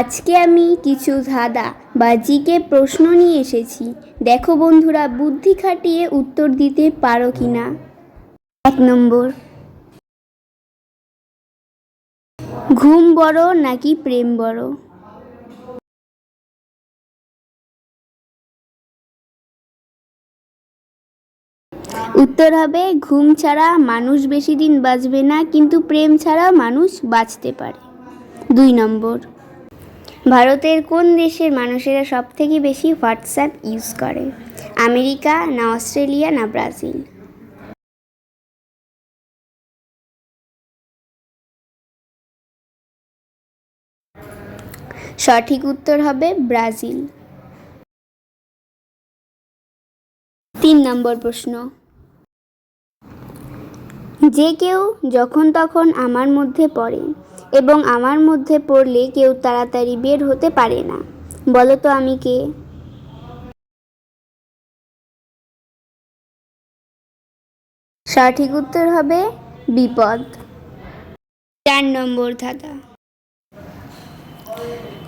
আজকে আমি কিছু ধাঁধা বা জিকে প্রশ্ন নিয়ে এসেছি। দেখো বন্ধুরা, বুদ্ধি খাটিয়ে উত্তর দিতে পারো কি না এক নম্বর। ঘুম বড় নাকি প্রেম বড়? উত্তর হবে, ঘুম ছাড়া মানুষ বেশি দিন বাঁচবে না, কিন্তু প্রেম ছাড়া মানুষ বাঁচতে পারে। দুই নম্বর। ভারতের কোন দেশের মানুষেরা সব থেকে বেশি হোয়াটসঅ্যাপ ইউজ করে? আমেরিকা, না অস্ট্রেলিয়া, না ব্রাজিল? সঠিক উত্তর হবে ব্রাজিল। তিন নম্বর প্রশ্ন। যে কেউ যখন তখন আমার মধ্যে পড়ে এবং আমার মধ্যে পড়লে কেউ তাড়াতাড়ি বের হতে পারে না। বলো তো আমি কে? সঠিক উত্তর হবে বিপদ। চার নম্বর ধাঁধা।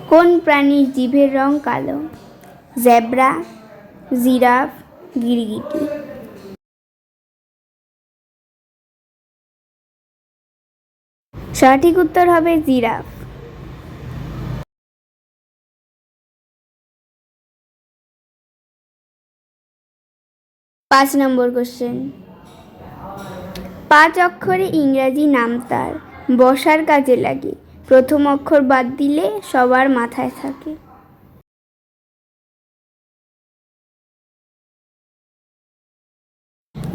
কোন প্রাণীর জিভের রং কালো? জেব্রা, জিরাফ, গিরগিটি। সঠিক উত্তর হবে জিরাফ। পাঁচ নম্বর কোশ্চেন পাঁচ অক্ষরে ইংরাজি নাম তার, বসার কাজে লাগে। প্রথম অক্ষর বাদ দিলে সবার মাথায় থাকে।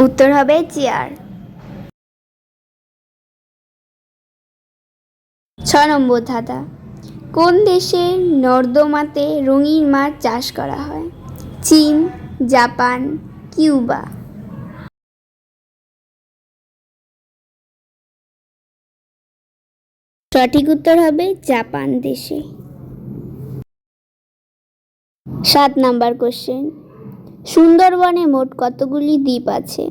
উত্তর হবে চেয়ার। ছ নম্বর ধাঁধা। কোন দেশে নর্দমাতে রঙিন মাছ চাষ করা হয়? চীন, জাপান, কিউবা। সঠিক উত্তর হবে জাপান দেশে। সাত নাম্বার কোশ্চেন সুন্দরবনে মোট কতগুলি দ্বীপ আছে?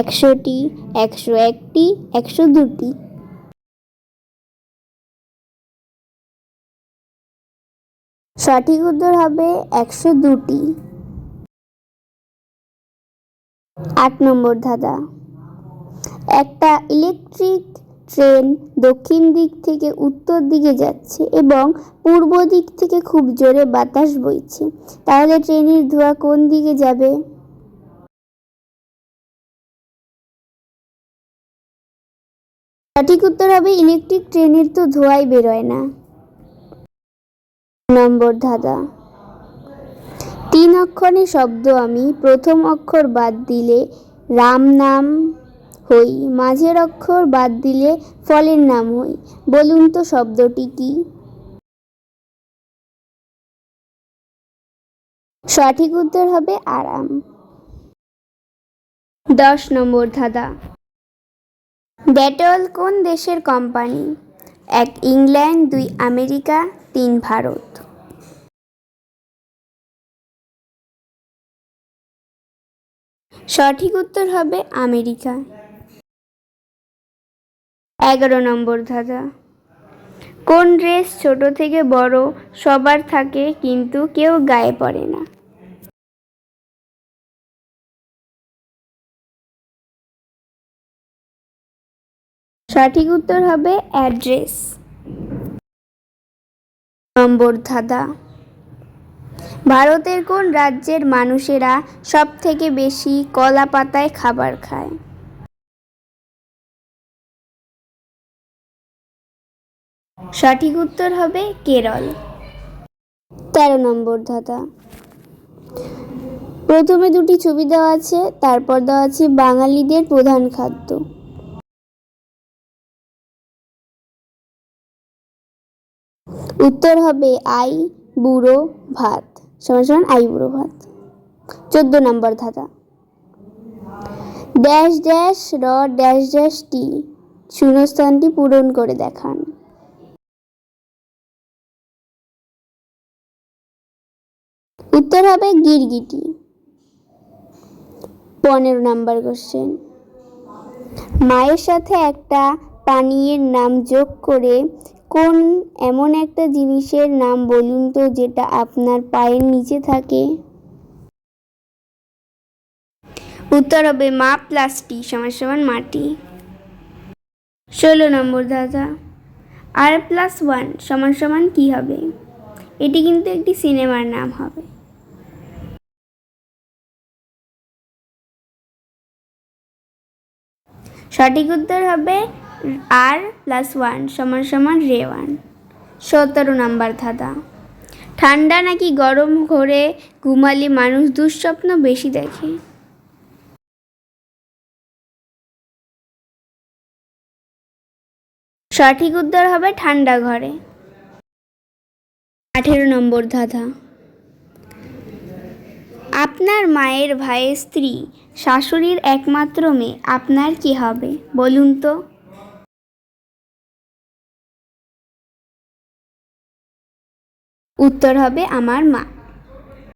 একশোটি, একশো একটি, একশো দুটি। সঠিক উত্তর হবে একশো দুটি। আট নম্বর ধাঁধা। একটা ইলেকট্রিক ট্রেন দক্ষিণ দিক থেকে উত্তর দিকে যাচ্ছে এবং পূর্ব দিক থেকে খুব জোরে বাতাস বইছে। তাহলে ট্রেনের ধোঁয়া কোন দিকে যাবে? সঠিক উত্তর হবে ইলেকট্রিক ট্রেনের তো ধোঁয়াই বেরোয় না। নম্বর ধাঁধা। তিন অক্ষরে শব্দ আমি প্রথম অক্ষর বাদ দিলে রাম নাম হই, মাঝের অক্ষর বাদ দিলে ফলের নাম হই। বলুন তো শব্দটি কি? সঠিক উত্তর হবে আরাম। দশ নম্বর ধাঁধা। ডেটল কোন দেশের কোম্পানি? এক ইংল্যান্ড, দুই আমেরিকা তিন ভারত। সঠিক উত্তর হবে আমেরিকা। এগারো নম্বর ধাঁধা। কোন ড্রেস ছোট থেকে বড় সবার থাকে কিন্তু কেউ গায়ে পড়ে না? সঠিক উত্তর হবে অ্যাড্রেস। নম্বর ধাঁধা। ভারতের কোন রাজ্যের মানুষেরা সব থেকে বেশি কলা পাতায় খাবার খায়? সঠিক উত্তর হবে কেরল। তেরো নম্বর ধাঁধা। প্রথমে দুটি ছবি দেওয়া আছে, তারপর দেওয়া আছে বাঙালিদের প্রধান খাদ্য। উত্তর হবে আই বুড়ো ভাত। সমান সমান আই বুড়ো ভাত। চোদ্দ নম্বর ধাঁধা। ড্যাশ ড্যাশ র ড্যাশ ড্যাশ টি শূন্যস্থানটি পূরণ করে দেখান। উত্তর হবে গিরগিটি। পনেরো নাম্বার কোশ্চেন মায়ের সাথে একটা পানীয়ের নাম যোগ করে কোন এমন একটা জিনিসের নাম বলুন তো যেটা আপনার পায়ের নিচে থাকে? উত্তর হবে মা প্লাস টি সমান সমান মাটি। ষোলো নম্বর দাদা আর প্লাস ওয়ান সমান সমান কী হবে? এটি কিন্তু একটি সিনেমার নাম হবে। সঠিক উত্তর হবে আর প্লাস ওয়ান সমান সমান রে ওয়ান সতেরো নাম্বার ধাঁধা। ঠান্ডা নাকি গরম ঘরে ঘুমালে মানুষ দুঃস্বপ্ন বেশি দেখে। সঠিক উত্তর হবে ঠান্ডা ঘরে। আঠেরো নম্বর ধাঁধা। আপনার মায়ের ভাইয়ের স্ত্রী, শাশুড়ির একমাত্র মেয়ে, আপনার কি হবে? বলুন তো। উত্তর হবে আমার মা।